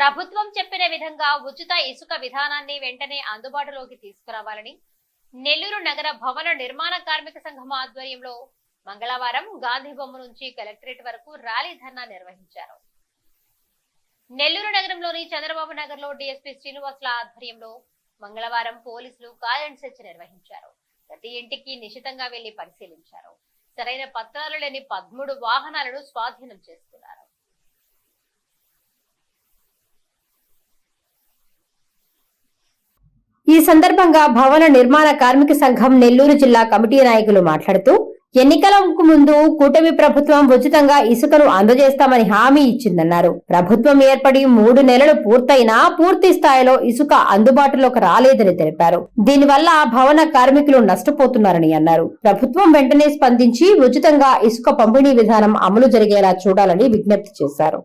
ప్రభుత్వం చెప్పిన విధంగా ఉచిత ఇసుక విధానాన్ని వెంటనే అందుబాటులోకి తీసుకురావాలని నెల్లూరు నగర భవన నిర్మాణ కార్మిక సంఘం ఆధ్వర్యంలో మంగళవారం గాంధీ బొమ్మ నుంచి కలెక్టరేట్ వరకు ర్యాలీ ధర్నా నిర్వహించారు. నెల్లూరు నగరంలోని చంద్రబాబు నగర్లో డిఎస్పీ శ్రీనివాసుల ఆధ్వర్యంలో మంగళవారం పోలీసులు కాలెండ్ సెర్చ్ నిర్వహించారు. ప్రతి ఇంటికి నిశితంగా వెళ్ళి పరిశీలించారు. సరైన పత్రాలు లేని పదమూడు వాహనాలను స్వాధీనం చేసుకున్నారు. ఈ సందర్భంగా భవన నిర్మాణ కార్మిక సంఘం నెల్లూరు జిల్లా కమిటీ నాయకులు మాట్లాడుతూ ఎన్నికలకు ముందు కూటమి ప్రభుత్వం ఉచితంగా ఇసుకను అందజేస్తామని హామీ ఇచ్చిందన్నారు. ప్రభుత్వం ఏర్పడి మూడు నెలలు పూర్తయినా పూర్తి స్థాయిలో ఇసుక అందుబాటులోకి రాలేదని తెలిపారు. దీనివల్ల భవన కార్మికులు నష్టపోతున్నారని అన్నారు. ప్రభుత్వం వెంటనే స్పందించి ఉచితంగా ఇసుక పంపిణీ విధానం అమలు జరిగేలా చూడాలని విజ్ఞప్తి చేశారు.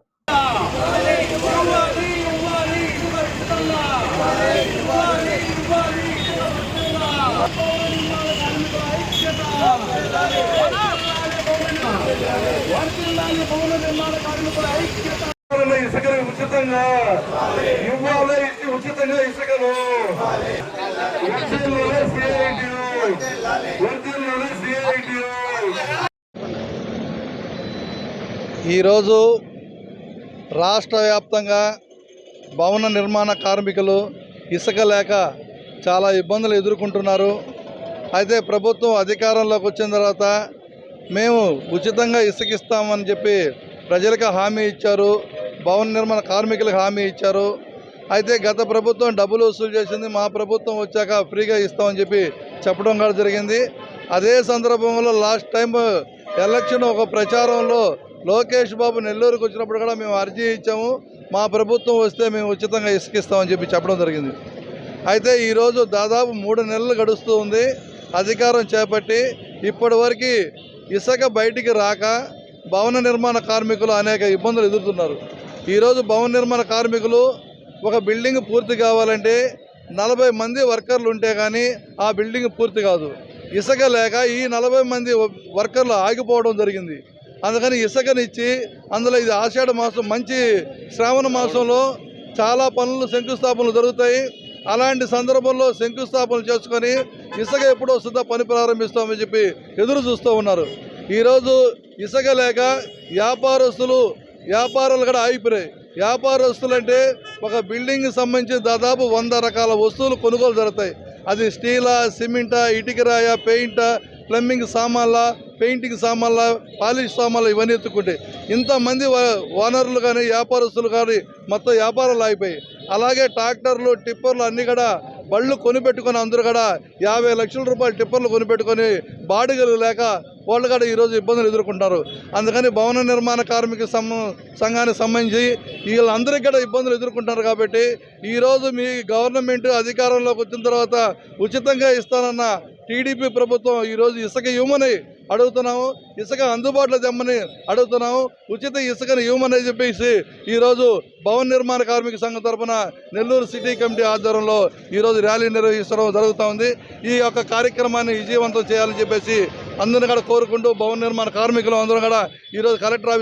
ఇసుకను ఉచితంగా. ఇవ్వాలి ఇచ్చి ఉచితంగా ఇసుకను సిఐటియు సిఐటియు ఈరోజు రాష్ట్ర వ్యాప్తంగా భవన నిర్మాణ కార్మికులు ఇసుక లేక చాలా ఇబ్బందులు ఎదుర్కొంటున్నారు. అయితే ప్రభుత్వం అధికారంలోకి వచ్చిన తర్వాత మేము ఉచితంగా ఇసుకిస్తామని చెప్పి ప్రజలకు హామీ ఇచ్చారు. భవన నిర్మాణ కార్మికులకు హామీ ఇచ్చారు. అయితే గత ప్రభుత్వం డబ్బులు వసూలు చేసింది. మా ప్రభుత్వం వచ్చాక ఫ్రీగా ఇస్తామని చెప్పి చెప్పడం కూడా జరిగింది. అదే సందర్భంలో లాస్ట్ టైం ఎలక్షన్ ఒక ప్రచారంలో లోకేష్ బాబు నెల్లూరుకు వచ్చినప్పుడు కూడా మేము అర్జీ ఇచ్చాము. మా ప్రభుత్వం వస్తే మేము ఉచితంగా ఇసుకిస్తామని చెప్పి చెప్పడం జరిగింది. అయితే ఈరోజు దాదాపు మూడు నెలలు గడుస్తూ ఉంది. అధికారం చేపట్టి ఇప్పటి ఇసుక బయటికి రాక భవన నిర్మాణ కార్మికులు అనేక ఇబ్బందులు ఎదుర్కొన్నారు. ఈరోజు భవన నిర్మాణ కార్మికులు ఒక బిల్డింగ్ పూర్తి కావాలంటే నలభై మంది వర్కర్లు ఉంటే కానీ ఆ బిల్డింగ్ పూర్తి కాదు. ఇసుక లేక ఈ నలభై మంది వర్కర్లు ఆగిపోవడం జరిగింది. అందుకని ఇసుకనిచ్చి అందులో ఇది ఆషాఢ మాసం మంచి శ్రావణ మాసంలో చాలా పనులు శంకుస్థాపనలు జరుగుతాయి. అలాంటి సందర్భంలో శంకుస్థాపనలు చేసుకొని ఇసుక ఎప్పుడు వస్తుందో పని ప్రారంభిస్తామని చెప్పి ఎదురు చూస్తూ ఉన్నారు. ఈరోజు ఇసుక లేక వ్యాపారస్తులు వ్యాపారాలు కూడా ఆగిపోయాయి వ్యాపారస్తులు అంటే ఒక బిల్డింగ్కి సంబంధించి దాదాపు వంద రకాల వస్తువులు కొనుగోలు జరుగుతాయి. అది స్టీలా సిమెంటా ఇటుకరాయ పెయింటా ప్లంబింగ్ సామాన్ల పెయింటింగ్ సామాన్ల పాలిష్ సామాన్లు ఇవన్నీ ఎత్తుకుంటే ఇంతమంది ఓనర్లు కానీ వ్యాపారస్తులు కానీ మొత్తం వ్యాపారాలు ఆగిపోయాయి. అలాగే ట్రాక్టర్లు టిప్పర్లు అన్నీ కూడా బళ్ళు కొనిపెట్టుకొని అందరూ కూడా యాభై లక్షల రూపాయలు టిప్పర్లు కొనిపెట్టుకొని బాడిగలు లేక వాళ్ళు కూడా ఈరోజు ఇబ్బందులు ఎదుర్కొంటారు అందుకని భవన నిర్మాణ కార్మిక సం సంఘానికి సంబంధించి వీళ్ళందరికీ కూడా ఇబ్బందులు ఎదుర్కొంటారు కాబట్టి ఈరోజు మీ గవర్నమెంట్ అధికారంలోకి వచ్చిన తర్వాత ఉచితంగా ఇస్తానన్న టీడీపీ ప్రభుత్వం ఈరోజు ఇసుక ఇవ్వమని అడుగుతున్నాము. ఇసుక అందుబాటులో తెమ్మని అడుగుతున్నాము. ఉచిత ఇసుకను ఇవ్వమని చెప్పేసి ఈరోజు భవన నిర్మాణ కార్మిక సంఘం తరపున నెల్లూరు సిటీ కమిటీ ఆధ్వర్యంలో ఈరోజు ర్యాలీ నిర్వహించడం జరుగుతూ ఉంది. ఈ యొక్క కార్యక్రమాన్ని విజయవంతం చేయాలని చెప్పేసి అందరిని కూడా కోరుకుంటూ భవన నిర్మాణ కార్మికులు అందరూ కూడా ఈరోజు కలెక్టర్